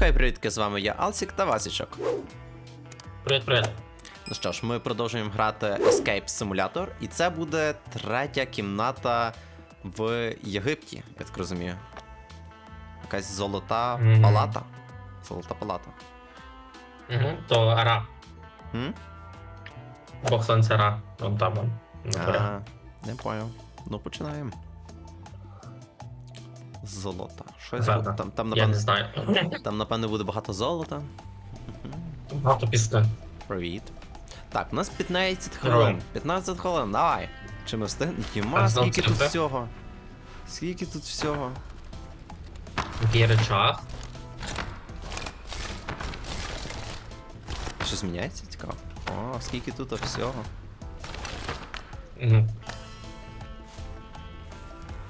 хай привітки, з вами я Алсік та Васічок. Привіт, привіт. Ну що ж, ми продовжуємо грати Escape Simulator, і це буде третя кімната в Єгипті, я так розумію. Якась золота Мгм. палата. Золота палата. Угу. То Ара. М? Бог сонця Ра. Вон там. А, не поняв. Ну, починаємо. Золота. Щось Ладно. буде. Там, там, Я не напевно, знаю. там, напевно, буде багато золота. Багато пісня. Привіт. Так, у нас 15 хвилин. Здорово. 15 хвилин, давай. Чи ми встигнемо? Єма, Так, скільки тут цифри. всього? Скільки тут всього? Є речах. Що зміняється? Цікаво. О, скільки тут всього. Угу.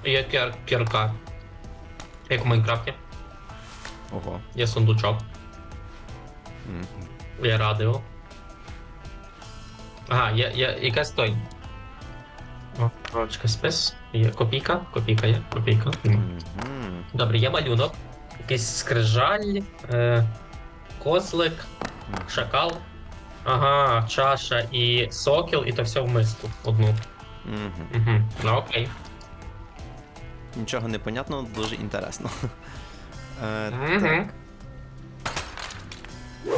Є кір- кірка. Як в Майнкрафті. Ого. Є сундучок. М. Є радіо. Ага, є, є якась той. О, корочка спис. Є копійка. Копійка є. Копійка. Мгм. Мгм. Добре, є малюнок. Якийсь скрижаль, е, козлик, шакал. Ага, чаша і сокіл, і то все в миску одну. Мгм. Угу. Ну окей. Нічого не понятно, дуже інтересно. Е, так.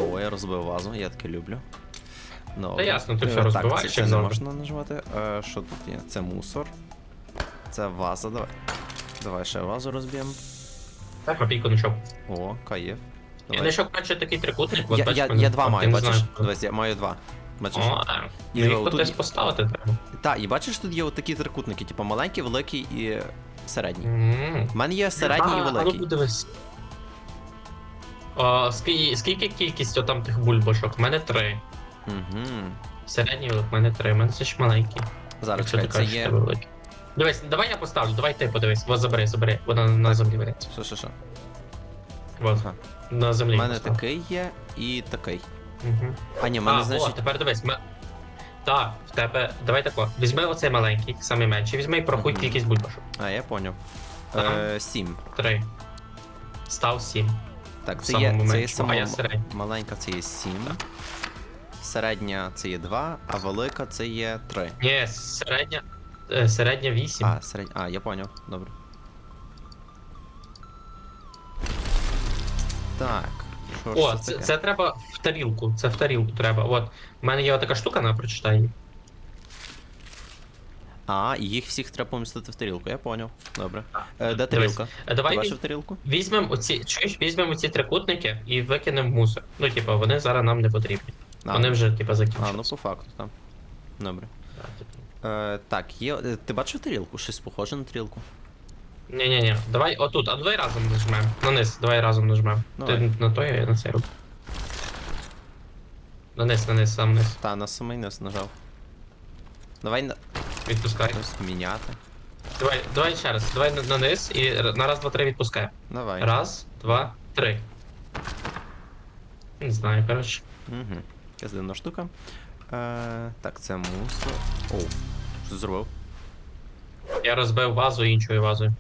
О, я розбив вазу, я таке люблю. Ну, Та ясно, ти все е, розбиваєш, Так, це, це не можна нажимати. Е, що тут є? Це мусор. Це ваза, давай. Давай ще вазу розб'ємо. Так, копійку знайшов. О, каєв. Я знайшов, наче такий трикутник. от Я, бачиш, я, я два маю, бачиш? Дивись, я маю два. Бачиш? О. І їх кудись поставити треба. Так, і бачиш, тут є такі трикутники, типу маленький, великий і середній. У мене є середній і А, А великий. ну подивись. О, скільки, скільки кількість там тих бульбашок? У мене три. Угу. Середній в мене три. У мене це ж маленький. Зараз чекай, це є. великий. Дивись, давай я поставлю, давай ти подивись. Вот забери, забери. Вона на землі валяється. Що, що, що? Вот, Ага. на землі. У мене постав. такий є і такий. Угу. А, ні, в А, мене о, тепер дивись. Так, в тебе. Давай тако. Візьми оцей маленький, самий менший, візьми і порахуй Мгм. кількість бульбашок. А, я поняв. Ага. Е, сім. Три. Став сім. Так, це Самому є, це є меншому, а я само... середній. маленька це є 7. Середня це є 2, а велика це є 3. Ні, середня. е, Середня вісім. А, середня. А, я поняв. Добре. Так. Що ж О, це це, таке? це треба в тарілку. Це в тарілку треба. От. У мене є така штука, на прочитай. її. А, і їх всіх треба помістити в тарілку, я поняв. Добре. Е, де Дивись, тарілка? Е, Давай Ти візь- бачив тарілку? візьмемо оці, чуєш, візьмемо ці трикутники і викинемо в мусор. Ну, типу, вони зараз нам не потрібні. А, Вони вже, типу, а, закінчилися. ну по факту, там. Добре. Так, типу. Е, так, є. е, Ти бачив тарілку? Щось похоже на тарілку? Ні-ні-ні, давай отут, а давай разом нажмемо. На низ, давай разом нажмемо. Давай. Ти на той, а я на цей руку. На низ, на низ, сам низ. Та, на самий низ нажав. Давай на... Відпускай. щось міняти. Давай, давай ще раз. Давай на, на низ і р- на раз, два, три відпускай. Давай. Раз, два, три. Не знаю, коротше. Угу. Якась дивна штука. Е, так, це мусор. Оу, що зробив? Я розбив вазу іншою вазою.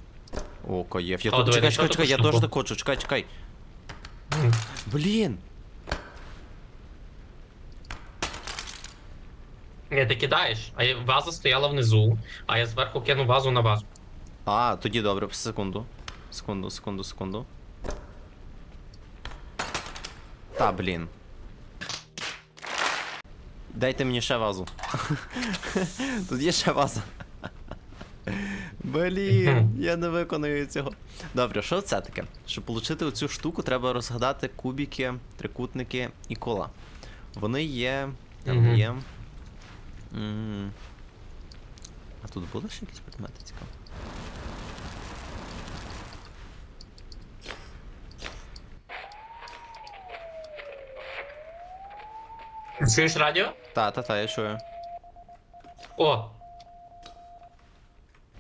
О, каєф. Я О, тут. Чекай, чекай, чекай, я таку теж так хочу, чекай, чекай. М. Блін! Ні, ти кидаєш, а я- ваза стояла внизу, а я зверху кинув вазу на вазу. А, тоді добре, секунду. Секунду, секунду, секунду. Та, блін. Дайте мені ще вазу. Тут є ще ваза. Блін, я не виконую цього. Добре, що це таке? Щоб отримати оцю штуку, треба розгадати кубики, трикутники і кола. Вони є. Там є. А тут були ще якісь предмети цікаві? Чуєш радіо? Та, та, та, я чую. О!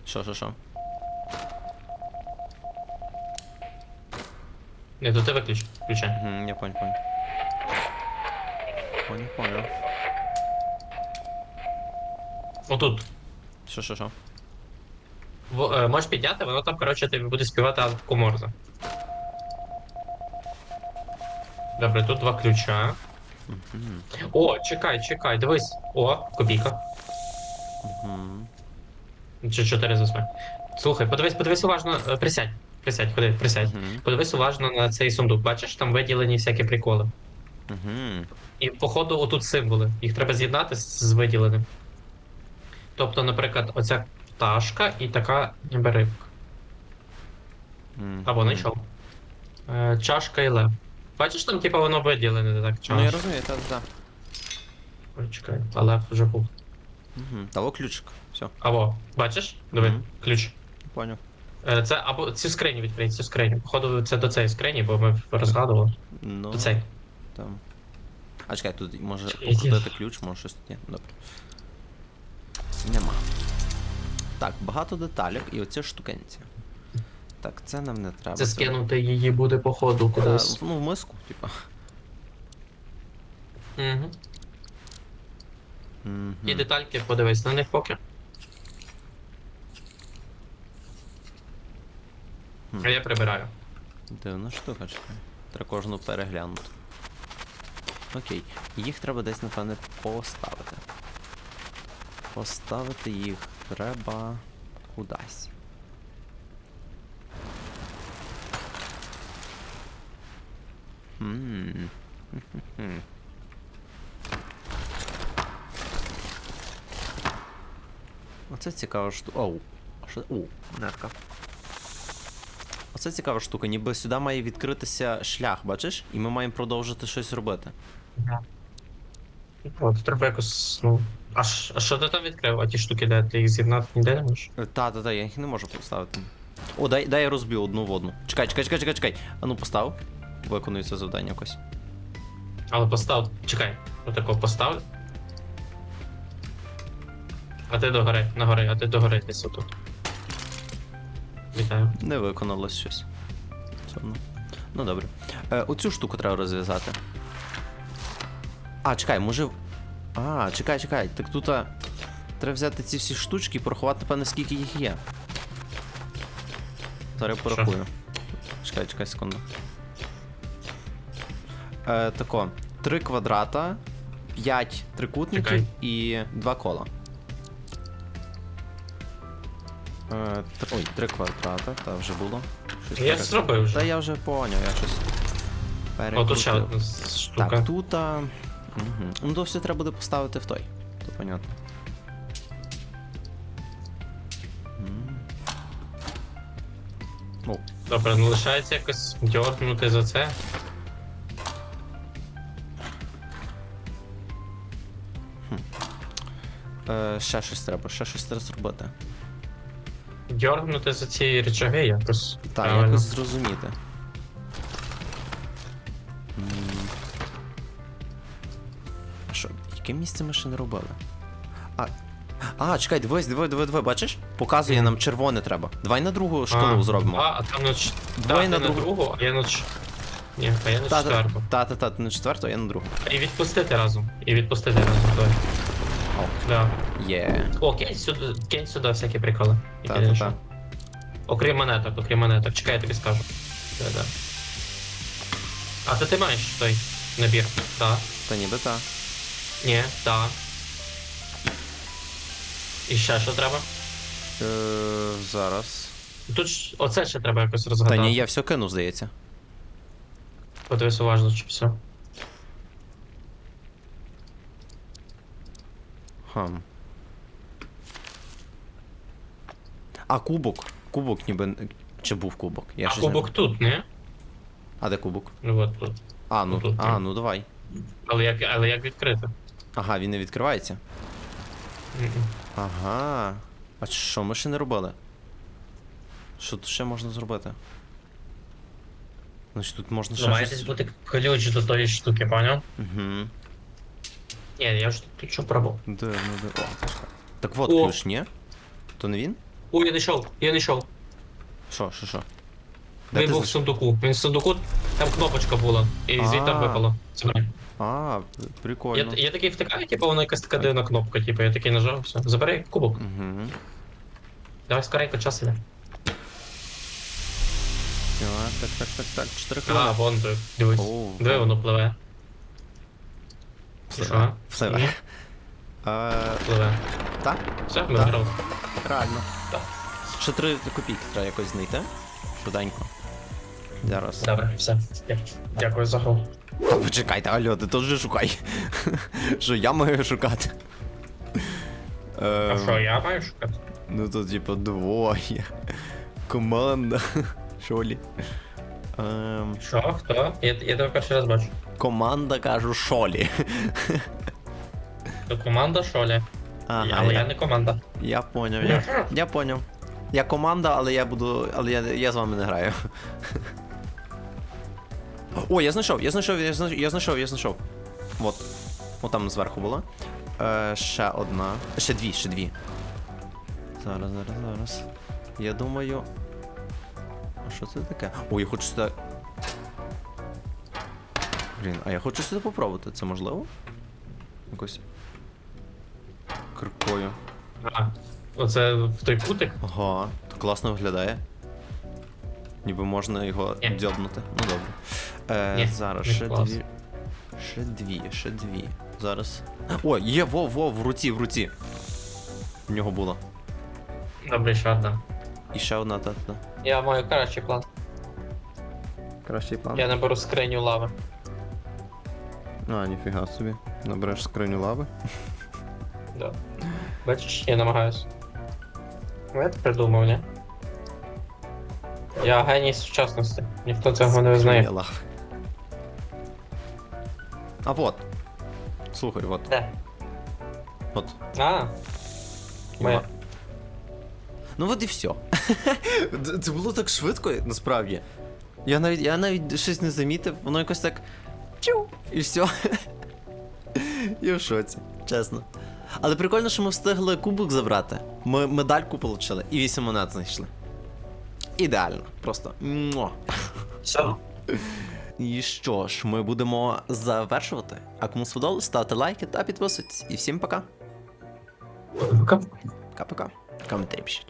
Що, що, що? Не, то ти виключ. Включай. Угу, я понял, понял. Понял, понял. Отут. Що, що, що? В, е, можеш підняти, воно там, коротше, тобі буде співати Азбуку Морзе. Добре, тут два ключа. Мгм. О, чекай, чекай, дивись. О, копійка. Мгм. Чи 4 з 8. Слухай, подивись, подивись уважно. е, Присядь. Присядь, ходи, присядь. Мгм. Подивись уважно на цей сундук. Бачиш, там виділені всякі приколи. Мгм. І походу отут символи. Їх треба з'єднати з, з виділеним. Тобто, наприклад, оця пташка і така ніби рибка. Мгм. Або знайшов. Е, чашка і лев. Бачиш, там типу воно виділене, так Ну я чашка. розумію, так, так. Ой, чекай, а лев вже був. Угу. Того ключик. Все, Або, бачиш? Диви, Мгм. ключ. поняв. Е, Це або цю скриню відкрий, цю скриню. Походу, це до цієї скрині, бо ми розгадували. Ну, До цієї. там. А чекай, тут може Чекай, покрутити ключ, може щось тут є. Добре. Нема. Так, багато деталек і оці штукенці. Так, це нам не треба. Це скинути її буде походу Та, кудись. ну, в миску, типа. Угу. Мгм. І детальки подивись на них поки. А я прибираю. Дивна штука, чекай. Треба кожну переглянути. Окей. Їх треба десь, напевне, поставити. Поставити їх треба кудись. Хм. Оце цікава штука. Оу. Що? У, нерка. Оце цікава штука, ніби сюди має відкритися шлях, бачиш? І ми маємо продовжити щось робити. От, треба якось, ну. А, ш- а що ти там відкрив? А ті штуки, де ти їх з'єднати ніде не можеш? Е, Та, та, та, я їх не можу поставити. О, дай, дай я розб'ю одну в одну. Чекай, чекай, чекай, чекай, чекай. А ну постав. Виконую це завдання якось. Але постав. Чекай, отако постав. А ти догори, нагори, а ти догори десь отут. Вітаю. Не виконалось щось. Одно. Ну добре. Е, оцю штуку треба розв'язати. А, чекай, може. А, чекай, чекай. Так тут. а, Треба взяти ці всі штучки і порахувати, напевне, скільки їх є. Зараз я порахую. Чекай, чекай секунду. Е, тако. Три квадрата, п'ять трикутників Чекай. і два кола. Е, тр... Ой, три квадрата, та вже було. Щось Я пере- зробив вже. Та я вже поняв, я щось. О, тут ще перекрутив. одна с- штука. Так, тут. А... Угу. Ну то все треба буде поставити в той. То понятно. М. О, Добре, ну лишається якось дьорнути за це. е, ще щось треба, ще щось треба зробити. Дьорнути за ці речаги якось. Так, правильно. якось зрозуміти. М. А що, яке місце ми ще не робили? А. А, чекай, дивись, диви, диви, диви, бачиш? Показує нам червоне треба. Давай на другу шкалу А, зробимо. А, а там на ч... Двоє та, на другу. другу, а я на ч... Ні, а я на четверту. та, та, та, ти на четверту, а я на другу. І відпустити разом. І відпустити разом. Давай. Да. Є. О, кинь сюди, кинь сюди всякі приколи. І Та, підеш. та, та. Окрім монеток, окрім монеток. Чекай, я тобі скажу. Да, да. А то ти маєш той набір? Так. Та ніби та. Ні, так. І ще що треба? Е, зараз. Тут ж оце ще треба якось Та розгадати. ні, я все кинув, здається. Подивись уважно, чи все. Хм. А кубок. Кубок ніби. Чи був кубок? Я а щось не- кубок тут, не? А де кубок? Ну от тут. А, ну, Тут, а, ні. ну давай. Але як, але як відкрити? Ага, він не відкривається. Мгм. Ага. А що ми ще не робили? Що тут ще можна зробити? Значить тут можна ще Ну, має щось... бути ключ до тої штуки, поняв? Угу. Ні, я ж тут що пробував. Дивно, дивно. О, так от О. ключ, ні? То не він? О, я знайшов, я знайшов. Що, що, що? Де Він був в знайшов? сундуку. Він в сундуку, там кнопочка була. І звідти А. випало. Забирай. А, Я, прикольно. я такий втикаю, типу, вона якась така дивна кнопка, типу, я такий нажав, все. Забери кубок. Угу. Давай скоренько час іде. Так, так, так, так, 4 А, хвилини. вон диви. Дивись. О, Диви, воно пливе. Пливе. Пливе. Пливе. Так, Все, ми виграли. реально. Так. Ще 3 копійки треба якось знайти. Швиденько. Зараз. Добре, все. Дякую за гру. Та Почекайте, алло, ти теж шукай. Що я маю шукати? А Ем, що, я маю шукати? Ну то типу двоє. Команда. Шолі. Ем, Що? Хто? Я тебе перший раз бачу. Команда кажу шолі. То команда Шолі. Ага, але я, я не команда. я поняв, я, я поняв. Я команда, але я буду. Але я, я з вами не граю. О, я знайшов, я знайшов, я знайшов, я знайшов, я знайшов. Вот. От там зверху було. Е, ще одна. Ще дві, ще дві. Зараз, зараз, зараз. Я думаю. А що це таке? О, я хочу сюди. Блін, а я хочу сюди попробувати. Це можливо? Якось. Крукою. А, оце в той кутик. Ага, то класно виглядає. Ніби можна його Ні. дзьобнути. Ну добре. Е, Ні, зараз не ще клас. дві. Ще дві, ще дві. Зараз. О, є, во, во, в руці, в руці. В нього було. Добре, ще одна. І ще одна та та. Я маю кращий план. Кращий план. Я наберу скриню лави. А, ніфіга собі. Набереш скриню лави. Да. Бачиш, я намагаюсь. Ну, Я це придумав, ні? Я геній сучасності. Ніхто цього не визнає. Скриня лави. А вот. Слухай, вот. Де? От. А, моя. Ла- Ну от і все. Це було так швидко, насправді. Я навіть, я навіть щось не замітив, воно якось так. Чу! І все. Я в шоці, чесно. Але прикольно, що ми встигли кубок забрати. Ми медальку отримали і 8 монет знайшли. Ідеально, просто. Все. І що ж, ми будемо завершувати. А кому сподобалось, ставте лайки та підписуйтесь. І всім пока. Пока. Пока-пока. Коментарі пишіть.